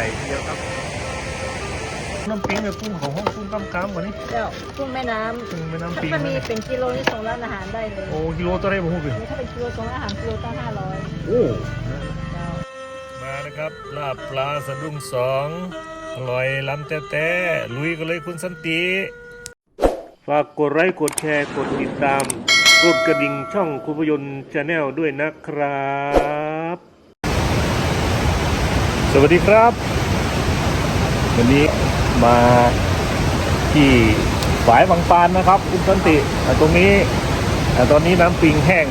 ญ่ทีเดียวครับ น้ำปิงกับกุ้งของห้องกุ้งกำกำกว่านี้เจ้ากุ้งแม่น้ำกุ้งแม่น้ำถ้าปิงมันนะมีเนี่ยเป็นกิโลนี่ส่งร้านอาหารได้เลยโอ้กิโลตัวได้บ่ฮู้พี่ถ้าเป็นกิโลส่งร้านอาหารกิโลตั้งห้าร้อยโอ้เจ้ามานะครับลาบปลาสะดุ้งสองอร่อยล้ำแต่แต่ลุยกันเลยคุณสันติฝากกดไลค์กดแชร์กดติดตามกดกระดิ่งช่องคุณพยนต์ชาแนลด้วยนะครับ สวัสดีครับ วันนี้มาที่ฝายบางปานนะครับคุณสันติตรงนี้อ่ตอนนี้น้ำปิงแห้ง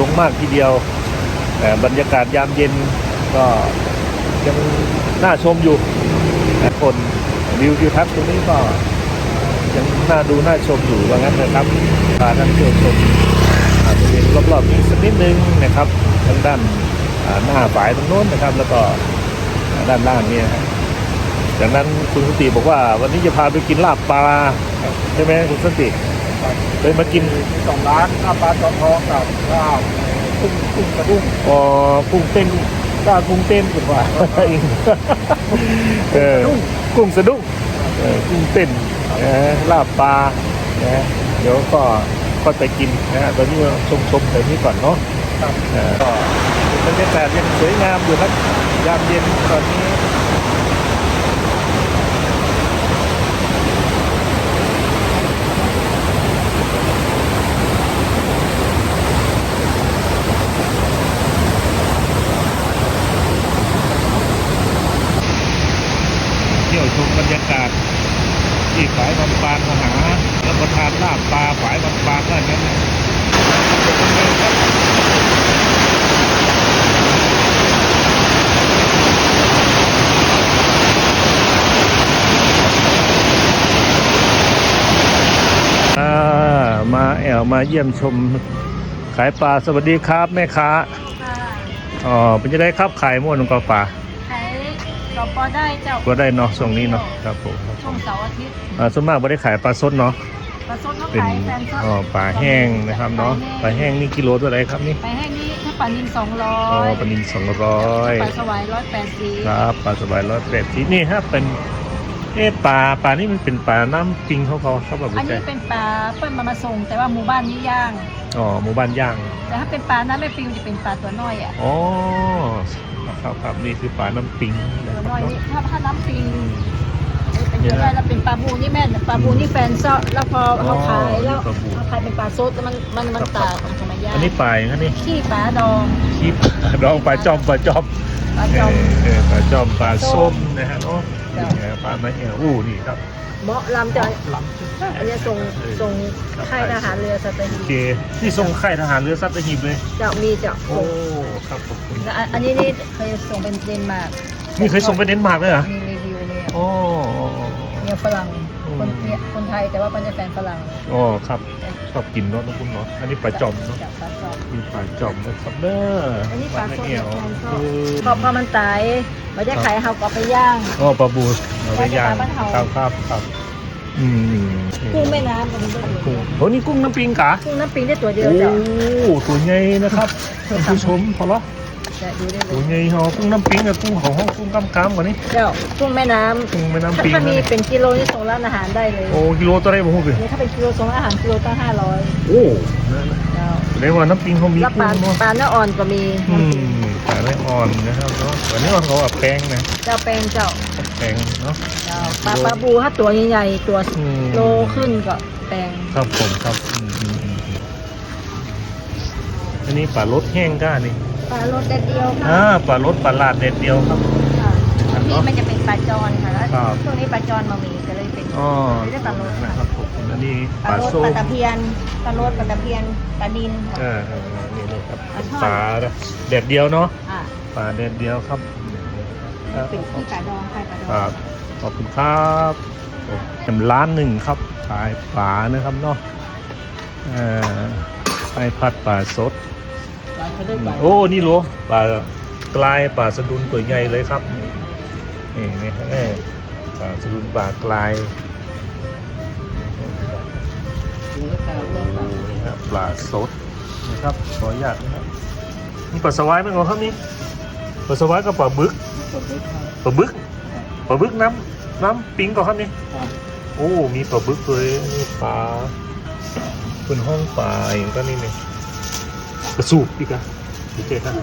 ลงมากทีเดียวอ่บรรยากาศยามเย็นก็ยังน่าชมอยู่คนวิวทิวทัศน์ตรงนี้ก็ยังน่าดูน่าชมอยู่ว่างั้นนะครับพาท่านเที่ยวชมอ่าบริเวณรอบๆนี้สักนิดนึงนะครับทางด้านหน้าฝายตรงโน้นนะครับ แล้วก็ ด้านล่างเนี่ยฮะจากนั้นคุณสนติบอกว่า วันนี้จะพาไปกินลาบปลาใช่ไหมคุณสนติเคยมากินสองร้านข้าวปลาจอมทองกับข้าวกุ้งกุ้งกระดุ้งอ๋อกุ้งเต้นกล้ากุ้งเต้นดีกว่าเออกุ้งสะดุ้งเออกุ้งเต้นนะลาบปลานะเดี๋ยวก็ก็ไปกินนะฮะตอนนี้เราชมชมๆแบบนี้ก่อนเนาะครับเออก็ บรรยากาศยังสวยงามอยู่ครับยามเย็นตอนนี้เที่ยวชมบรรยากาศที่ฝายบางปานมาหาแล้วประทานลาบปลาฝายบางปานก็อย่างนั้นนะอ่า มาแอวมาเยี่ยมชมขายปลาสวัสดีครับแม่ค้าค่ะอ๋อเป็นจะได้ครับขายม่วนกับปลาขายกรอบพอได้เจ้าก็ได้เนาะช่วงนี้เนาะครับผมครับผช่วงมเสาร์อาทิตย์อ่าส่วนมากไม่ได้ขายปลาสดเนาะปลาสดเขาเป็นขายแฟนสดอ๋อปลาแห้งนะครับเนาะปลาแห้งนี่กิโลเท่าไหรครับนี่ปลาแห้งนี่ถ้าปลานิลสองร้ออ๋อยปลานิลสองร้อยปลาสวายร้อยแปดสิบครับปลาสบายร้อยแปดสิบนี่ฮะเป็น เอ๊ะปลาปลานี่มันเป็นปลาน้ำปิงเขาเขาเขาแบบอันใจนี้เป็นปลาเปิ้ลมามาส่ง แต่ว่าหมู่บ้านนี้ย่าง อ๋อหมู่บ้านย่าง แต่ถ้าเป็นปลาน้ำไม่ปิวจะเป็นปลาตัวน้อยอะอ๋อครับครับนี่คือปลาน้ำปิงนะตัวครับน้อยเนาะนี่ถ้าถ้าน้ำปิงเป็นตัวได้แล้วเป็นปลาบูนี่แม่นปลาบูนี่แฟนเซาะแล้วพอเขาขายแล้วเขาขายเป็นปลาโซดแล้วมันมันมันต่างของธรรมย่างอันนี้ปลาอย่างนั้นนี่ขี้ปลาดองคีบดองปลาจอมปลาจอม ปลาจอม เออปลาจอมปลาส้ส้มมนะฮะเนาะจ้ะ นี่ฮะปลาไม้เอวอู้นี่ครับเหมาะลำจะหลังอันนี้ส่งส่งค่ายทหารเรือสัตหีโอบเคที่ส่งค่ายทหารเรือสัตหีบเลย จะมีจะโอ้ ส่งครับขอบคุณแล้วอันอันนี้นี่เคยส่งเป็นเดนมาร์กนี่เคยส่งไปเดนมาร์กเลยเหรอ มีรีวิวเนี่ยโอ้โอ้โอ้เนี่ยฝรั่งอืม คนเนี่ยคนไทยแต่ว่าเป็นจะแฟนฝรั่งโอ้ครับ ชอบกินเนาะน้องคุณเนาะอันนี้ปลาจอมเนาะจากปลาจอมมีปลาจอมนะครับเด้ออันนี้ปลาส้มเอี่ยวปลาส้มคือพอพอมันตายมันจะขายเขาก็เอาไปย่างอ๋อปลาบูเอาไปย่างปลาบ้านเฮาครับครับครับอืมกุ้งแม่น้ำก็มีด้วยกุ้งโอ้นี่กุ้งน้ำปิงกะกุ้งน้ำปิงได้ตัวเดียวโอ้จ้ะตัวใหญ่นะครับท่านผู้ชมพอละจะดูได้เลตัวยใหญ่เหอกุ้งน้ำปิงกับกุ้งของห้องกุ้งกำกำกว่านี้เจ้ากุ้งแม่น้ำกุ้งแม่น้ำถ้าปิงถ้ามีนะเป็นกิโลนี่ส่งร้านอาหารได้เลยโอ้กิโลตัวได้บ่ฮู้เลยนี่ถ้าเป็นกิโลส่งร้านอาหารกิโลตั้งห้าร้อยโอ้นั่นน่ะเจ้าแสดงว่าน้ำปิงเขามีแล้วปกุ้ลางเนาะปลาเนื้ออ่อนก็มีอืน้ำปิงมปลาไม่อ่อนนะครับเนาะวันนี้เขาแบบแพงนะเจ้าแปลงเจ้าแพงเนาะ เจ้าปลาปลาบูถ้าตัวใหญ่ๆตัวอืม โลขึ้นก็แปลงครับผมครับอืมอืมอืมอันนี้ปลารสแห้งก้านี่ ปลารสเด็ดเดียวอ่าค่ะปลารสปลาลาดเด็ดเดียวครับ ค่ะนี่มันจะเป็นปลาจอนค่ะแล้วครับ ช่วงนี้ปลาจอนมามีก็เลยเป็นอ๋อไม่ได้ปลารสนะค่ะครับผมอันนี้ปปลาลารสส้ปมลาตะเพียนปลารสปลาตะเพียนปลาดินเออเออเออนี่เลยครับปลาช่อนปลาเด็ดเดียวเนาะอะปลาเด็ดเดียวครับเป็นที่ปลาดองไข่ปลาดคอรังบขอบคุณครับเต็มร้านหนึ่งครับขายปลานะครับเนาะเอ่อไอพัดปลาสดปลา เขาเรียกปลาโอ้นี่โหลปลากลายปลาสะดุนตัวใหญ่เลยครับนี่นี่ฮะนี่ปลาสะดุนปลากลายนี่ครับปลาสดนะครับขออนุญาตนะครับนี่ปลาสวายไหมครับนี่ปลาสวายกับปลาบึกปลาลาบึกปลาบึกน้ำน้ำปิงก่อนครับนี่ครับโอ้มีปลาบึกเลยนี่ปลาเป็นห้องปลาอย่างก็นี่นี่ กระสูบอีกอะดีเจครับ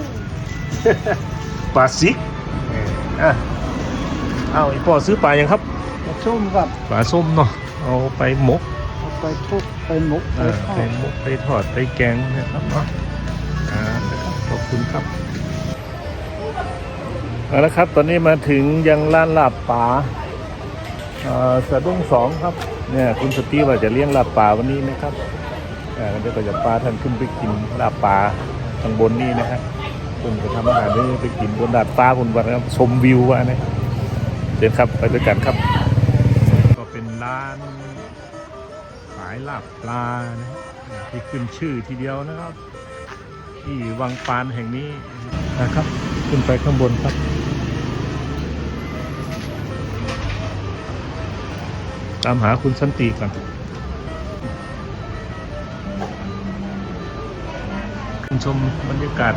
ปลาซิกเอออะเอาไอ้พ่อซื้อปลายังครับมาชุ่มกับปลาส้มเนาะ เอาไปหมกเอาไปทุบไปหมกเอไปอทอไปดหมกไปทอดไปแกงนะครับเนาะอ่านะครับขอบคุณครับ เอาละครับ ตอนนี้มาถึงยังร้านลาบป่าเอ่อสะดุ้งสองครับ เนี่ยคุณสตีว่าจะเลี้ยงลาบป่าวันนี้นะครับ อ่าเดี๋ยวก็จะปลาท่านขึ้นไปกินลาบป่าข้างบนนี่นะครับคุณจะทำอาหารนี่ไปกินบนดาดฟ้าบนวันนะครับชมวิวว่านะครับเดินครับไปด้วยกันครับ ก็เป็นร้านขายลาบปลานะที่ขึ้นชื่อทีเดียวนะครับ ที่วังปานแห่งนี้นะครับ ขึ้นไปข้างบนครับตามหาคุณสันติก่อน ชมบรรยากาศ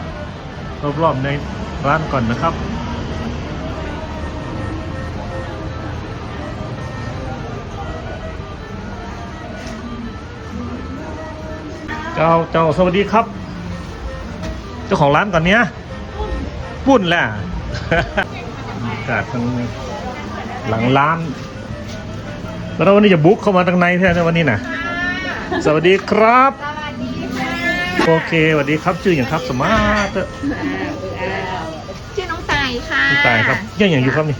รอบๆในร้านก่อนนะครับเจ้าเจ้าสวัสดีครับ เจ้าของร้านก่อนเนี้ยปุ้นแหละบรรยากาศทางหลังร้าน แล้ววันนี้จะบุกเข้ามาทางในแท้ในวันนี้นะสวัสดีครับ โอเคสวัสดีครับชื่ออย่างครับสมาร์ทชื่อน้องตายค่ะพี่ตายครับยังอย่างอยู่ครับนี่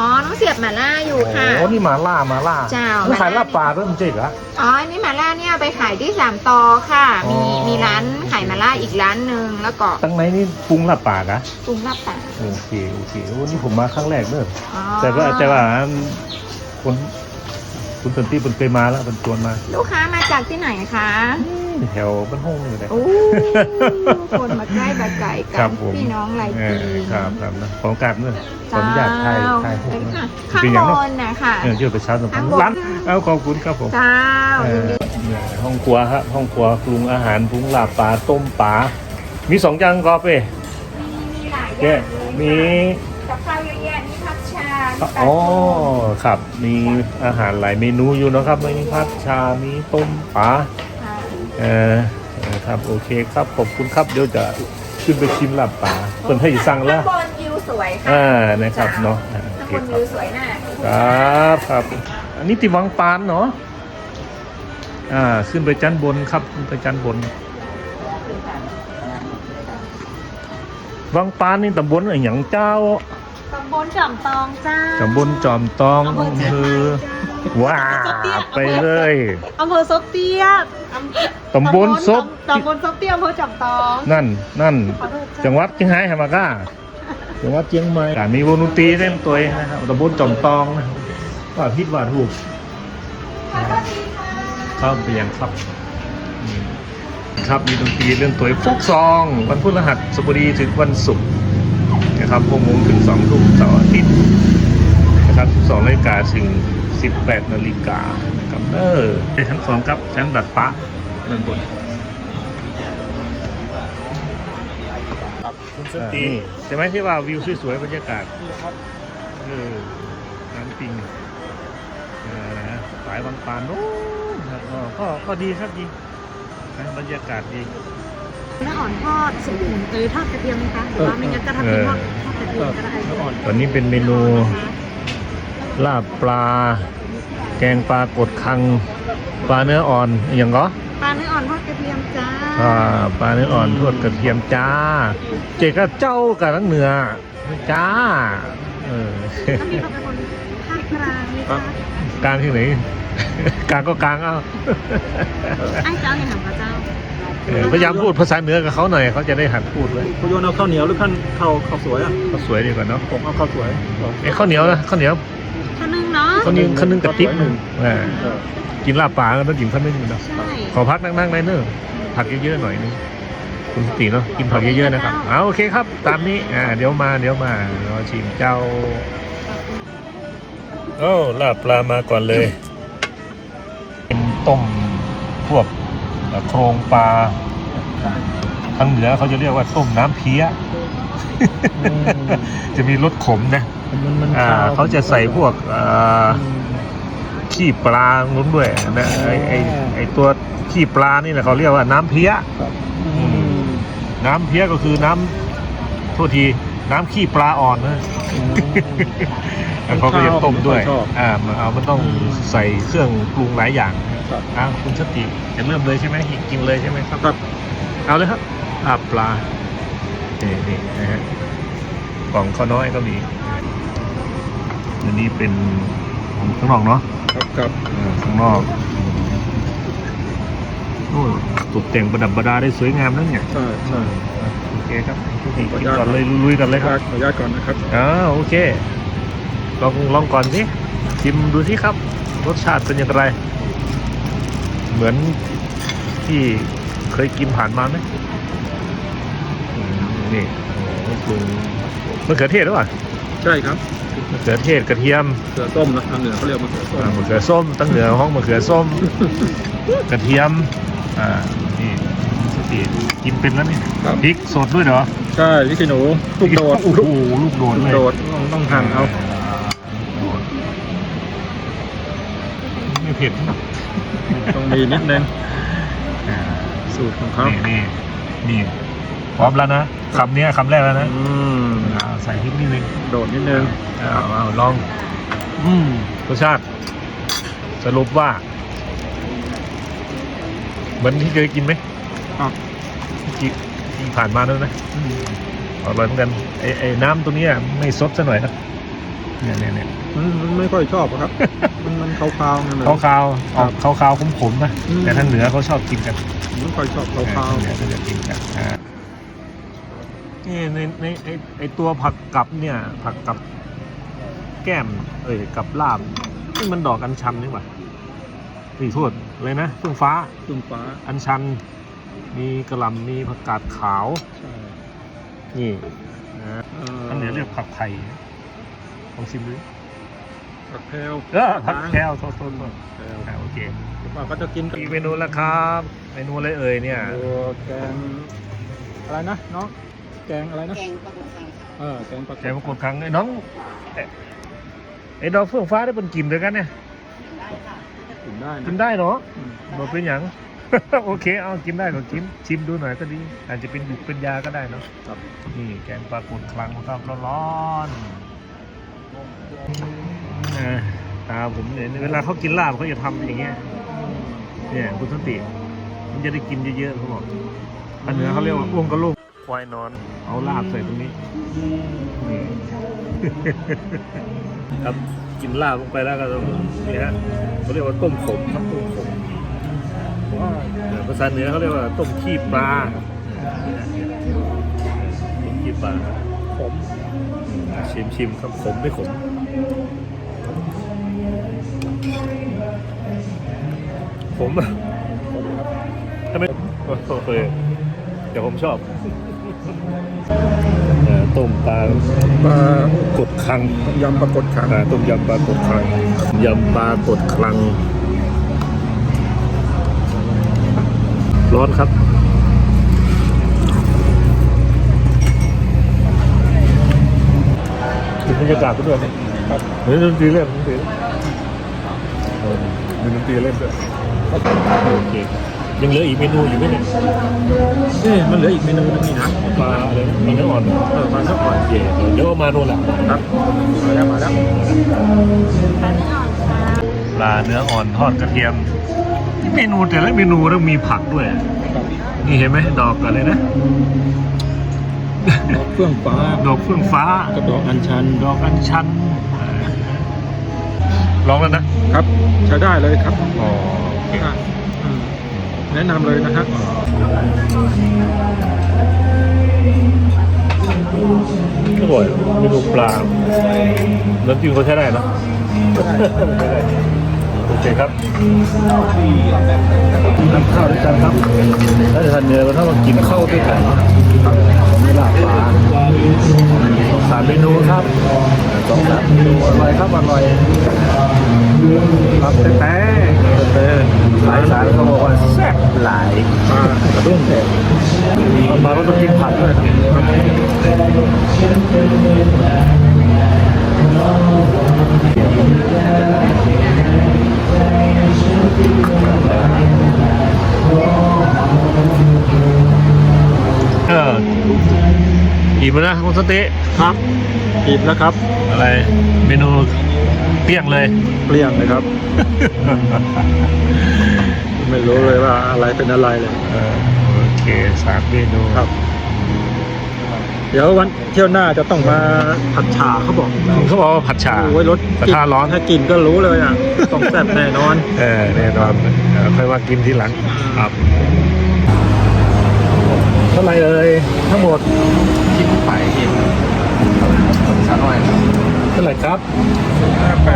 อ๋อ น้องเสียบหมาล่าอยู่ค่ะ โอ้นี่มาล่ามาล่าเจ้าแล้วขายลาบปลาด้วยมันเจ๊เหรออ๋อ นี่หมาล่าเนี่ยไปขายที่สามตอค่ะอ๋มีอมีร้านขายหมาล่าอีกร้านหนึ่งแล้วก็ตั้งในนี่ปรุงลาบปลากะปรุงลาบป่าโอเคโอเคโอ้นี่ผมมาครั้งแรกเนอะอ๋อแต่ว่าแต่ว่าคน คุณสันติเป็นเคยมาแล้วเป็นชวนมา ลูกค้ามาจากที่ไหนคะแถวบ้านห้องอยู่เลยโอ้คนมาใกล้มาไกลคกัรันบผมพี่น้องไรเอตีอครับครับนะของกรารเนอะขออนุญาตถ่ายถ่ายรูปเจ้านะข้างเป็นอย่บเนาะนนะคะเออเชื่อไปเช้าสมพันข้างธ์บนร้านเอาขอบคุณครับผมเจ้าเอยินอดีเนี่ยห้องครัวครับห้องครัวปรุงอาหารปรุงลาบปลาต้มปลามีสองอย่างก็เป้มีหลายอเจ๊ย่างเลยมีกับข้าวเยอะแยะนี่ผัดชา อ๋อครับมีอาหารหลายเมนูอยู่เนาะครับมีผัดชา มีต้มปลาค่ะเออเออครับโอเคครับขอบคุณครับเดี๋ยวจะขึ้นไปชิมลาบปลาเพิ่นให้สั่งแล้ข้าวงบนวิวสวยค่ะอ่านะครับเนาะอ่าโอข้างเคบนครัวิบวสวยน่ะครับครับ อันนี้ติวังปานเนาะอ่าขึ้นไปชั้นบนครับขึ้นไปชั้นบน วังปานนี่ตำบลอะไรอย่างเจ้าตำบลจอมตองจ้า ตำบลจอมตองอำเภออำเจีเภยงอว้าไปเลยอำเภอซบเตี้ยอำตำบลซบตำบลซบเตี้ยอำเภอจอมตองนั่นนั่นขอโทษจ้าจังหวัดเชียงรายฮามาก้าจังหวัดเชียงใหม่การมีวงดนตรีเล่นตัวเองนะครับตำบลจอมตองนะครับว่าพิษว่าถูกเข้าไปยังครับอืมครับมีดนตรีเรื่องตัวเองฟุกซอง วันพฤหัสบดีถึงวันศุกร์ นะครับหกโมงถึงสองทุ่มเสาร์อาทิตย์นะครับสองนาฬิกาถึงสิบแปดนาฬิกานะครับเออในชั้นสองครับชั้นดัดฟ้าด้านบนครับคุณสอ่าตีนี่ใช่ไหมที่ว่าวิวสวยๆบรรยากาศนี่ครับเออน้ำปิงเออนะสายบางปานโน้นครับก็ก็ก็ดีครับดีนะบรรยากาศดี เนื้ออ่อนทอดสูตรหมุนเตยทอดกระเทียมไหมคะหรือว่าไม่งั้นก็ทำเป็นทอดทอดกระเทียมก็ได้แล้วอ่อนตอนนี้เป็นเมนูลาบปลา แกงปลากดคัง ปลาเนื้ออ่อนอหย่างก็ปลาเนื้ออ่อนทอดกระเทียมจ้าอ่าปลาเนื้ออ่อนทอดกระเทียมจ้า เจ๊ก็เจ้ากับทั้งเหนือจ้าเออแล้วมีเขาเป็นคนภาคกลางไหมคะกลางที่ไหนกลางก็กลางเอาไอ้เจ้าเนี่ยถามพระเจ้าเออ พยายามพูดภาษาเหนือกับเขาหน่อยเขาจะได้หัดพูดเลยคุณโยนเอาข้าวเหนียวหรือข้าวข้าวข้าวสวยอะเขาสวยดีกว่าเนาะผมเอาข้าวสวยไอ้ข้าวเหนียวนะข้าวเหนียวท่านึงเนาะข้าวเหนียวข้าวนึ่งกับติ๊บหนึ่งอ่าเออกินลาบปลาก็ต้องกินข้าวนึ่งอยู่เนาะใช่ขอพักนั่งๆได้เนอะผักเยอะๆหน่อยนึงคุณสติเนาะกินผักเยอะๆนะครับเอาโอเคครับ ตามนี้อ่าเดี๋ยวมาเดี๋ยวมารอชิมเจ้าโอ้ลาบปลามาก่อนเลยเป็นต้มพวก โครงปลาทางเหนือเขาจะเรียกว่าต้มน้ำเพี้ย จะมีรสขมนะมันมันอ่าควเขาจะใส่พวกอ่าขี้ปลาลุ้นด้วยนะไอไอไอตัวขี้ปลานี่แหละเขาเรียกว่าน้ำเพี้ยครับอืมน้ำเพี้ยก็คือน้ำโทษทีน้ำขี้ปลาอ่อนนะอืมแล้วเขาก็จะต้มด้วยชอบอ่ามันเอามันต้องใส่เครื่องปรุงหลายอย่าง ครับอ่าคุณสติจะเริ่มเลยใช่ไหมกินเลยใช่ไหมครับครับเอาเลยครับอาปลานี่นี่นะฮะกล่องข้าวน้อยก็มีอันนี้เป็นข้างนอกเนาะครับครับอ่าข้างนอกโอ้ตกแต่งประดับประดาได้สวยงามนั่นเนี่ยใช่ใช่โอเคครับนี่กินก่อนเลยลุยๆกันเลยครับขออนุญาตก่อนนะครับอ่าโอเคลองลองก่อนสิชิมดูสิครับ รสชาติเป็นอย่างไร เหมือนที่เคยกินผ่านมาไหมอืมนี่โอ้โหปรุงมะเขือเทศหรือเปล่าใช่ครับมะเขือเทศกระเทียมเสือส้มนะทางเหนือเขาเรียกมะเขือส้มอ่ามะเขือส้มตั้งเหนือห้องมะเขือส้ม กระเทียม อ่า นี่สติกินเป็นแล้วนี่ครับพริกสดด้วยเหรอ ใช่พี่ขี้หนูลูกโดดโอ้โหลูกโดดลูกเลยโดดต้องต้องหั่นเอาไม่เผ็ดนะ ต้องมีนิดนึงสูตรของเขานี่นี่นี่พร้อมแล้วนะคำเนี้ยคำแรกแล้วนะอืมอ่าใส่พริกนิดนึงโดดนิดนึงเอาเอาลองอืมรสชาติสรุปว่าเหมือนที่เคยกินไหมครับที่ที่ผ่านมาด้วยนะอร่อยเหมือนกันไอ้ไอ้น้ำตัวเนี้ยไม่ซดซะหน่อยนะ เนี่ยเนี่ยเนี่ยมันมันไม่ค่อยชอบอะครับ มันมันคาวๆนั่นแหละ ขาวขาวๆออกขาวขาวๆขมๆนะอืม แต่ทางเหนือเขาชอบกินกันไม่ค่อยชอบคาวทางเหนือเขาจะกินกันอ่านี่ในในไอไอตัวผักกับเนี่ย ผักกับแก้ม เอ้ยกับลาบนี่มันดอกอัญชันนี่หว่านี่โทษเลยนะเฟื่องฟ้าๆขึ้นฟ้าอัญชัน มีกระหล่ำมีผักกาดขาว ใช่นี่นะเอ่ออันเหนือเรียกผักไผ่ ลองชิมดูผักแพรวเออผักแคลโทษโทษโทษแพรวอ่าโอเคว่าก็จะกินกับอีกเมนูแล้วครับ เมนูอะไรเอ่ยเนี่ยตัวแกงอะไรนะน้องแกงอะไรนะแกงปลาหมึกไทยเออแกงปลาแกมากดครั้งไอ้น้องเอ๊ะไอ้ดอกเฟื่องฟ้าได้เป็นกินด้วยกันเนี่ยกินได้นะกินได้เนาะอืมหมดเป็นอย่างโอเค เอากินได้ก็กิน ชิมดูหน่อยก็ดี อาจจะเป็นบุกเป็นยาก็ได้เนาะครับนี่แกงปลากดคลังครับร้อนๆเออ ตาผมเนี่ยเวลาเขากินลาบเขาจะทำอย่างเงี้ย เนี่ยคุณสันติ มันจะได้กินเยอะๆเขาบอกอันเหนือเขาเรียกว่าอ้วงกระโหลกควายนอน เอาลาบใส่ตรงนี้นี่ครับกินลาบลงไปแล้วก็ต้องนี่ฮะเขาเรียกว่าต้มขมครับต้มขมเออภาษาเหนือเขาเรียกว่าต้มขี้ปลาต้มขี้ปลา ผมชิมชิมครับขมไม่ขมขมอะทำไมโอเคเดี๋ยวผมชอบเออต้มปลาปลากดคังยำปลากดขังอ่าต้มยำปลากดคลังยำปลากดคลังร้อนครับ ดูบรรยากาศไปด้วยนะครับเฮ้ยดนตรีเล่นดนตรีเออมีดนตรีเล่นด้วยโอเคยังเหลืออีกเมนูอยู่ไหมเนี่ยเอ๊ะมันเหลืออีกเมนูนึงนี่นะปลาอะไรปลาเนื้ออ่อนเออปลาสักหน่อยเย่เดี๋ยวเอามาโน่นแหละครับมาแล้วมาแล้วปลาเนื้ออ่อนทอดกระเทียมเมนูแต่ละเมนูต้องมีผักด้วยครับนี่เห็นไหมดอกอะไรนะ ดอกเฟื่องฟ้า ดอกเฟื่องฟ้า กับดอกอัญชัน ดอกอัญชันอ่าลองแล้วนะ ครับใช้ได้เลยครับอ๋อโอเคอะอืมแนะนำเลยนะฮะอร่อยเมนูปลาน้ำจิ้มเขาใช้ได้เนอะโอ เคครับทานข้าวด้วยกันครับถ้าจะทานเนื้อก็ต้องมากินข้าวด้วยกันไม่ลาบปลาสองสามเมนูครับสองสามเมนูอร่อยครับอร่อยครับแต่แต่แต่หลายสายเขาบอกว่าแซ่บหลายปลากระด้งแดงมาก็ต้องกินผักด้วย เอออิ่มแล้วนะคุณสนติครับอิ่มแล้วครับ อะไรเมนูเปี้ยงเลย เปลี่ยงเลยครับ ไม่รู้เลยว่าอะไรเป็นอะไรเลย เออโอเคสามเมนูครับ เดี๋ยววันเที่ยวหน้าจะต้องมาผัดฉาเขาบอกเขาบอกว่าผัดฉาโอ้ยรสกระทะร้อนถ้ากินก็รู้เลยอะต้องแซ่บแน่นอนเออแน่นอนเออค่อยว่ากินทีหลังครับเท่าไหร่เอ่ยทั้งหมดกินไปกินชาหน่อยเท่าไหร่ครับแป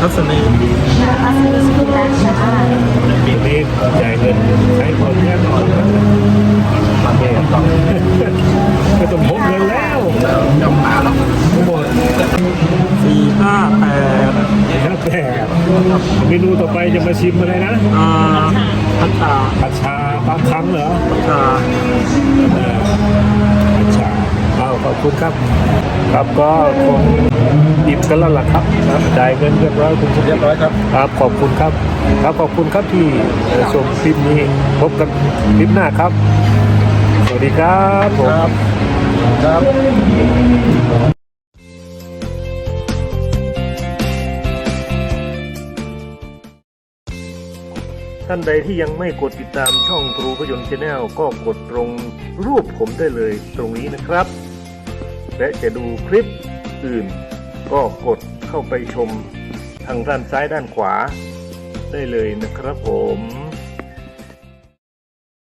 ทัศนีปีนี้จ่ายเงินใช้คนแน่นอนมาเอง ต้องไม่ต้องพกเงินแล้วจำมาแล้วทั้งหมดสี่ห้าแปดแล้วแต่เมนูต่อไปจะมาชิมอะไรนะอ่าผัดฉาผัดชาปลาคั้งเหรอผัดฉาผัดชาเอาขอบคุณครับ ครับก็คงอิ่มกันแล้วล่ะครับครับจ่ายเงินเรียบร้อยคุณเรียบร้อยครับครับขอบคุณครับ ครับขอบคุณครับที่ชมคลิปนี้พบกันคลิปหน้าครับ สวัสดีครับผมครับครับท่านใดที่ยังไม่กดติดตามช่องครูพยนต์ชาแนลก็กดตรงรูปผมได้เลยตรงนี้นะครับ และจะดูคลิปอื่น ก็กดเข้าไปชมทางด้านซ้ายด้านขวาได้เลยนะครับผม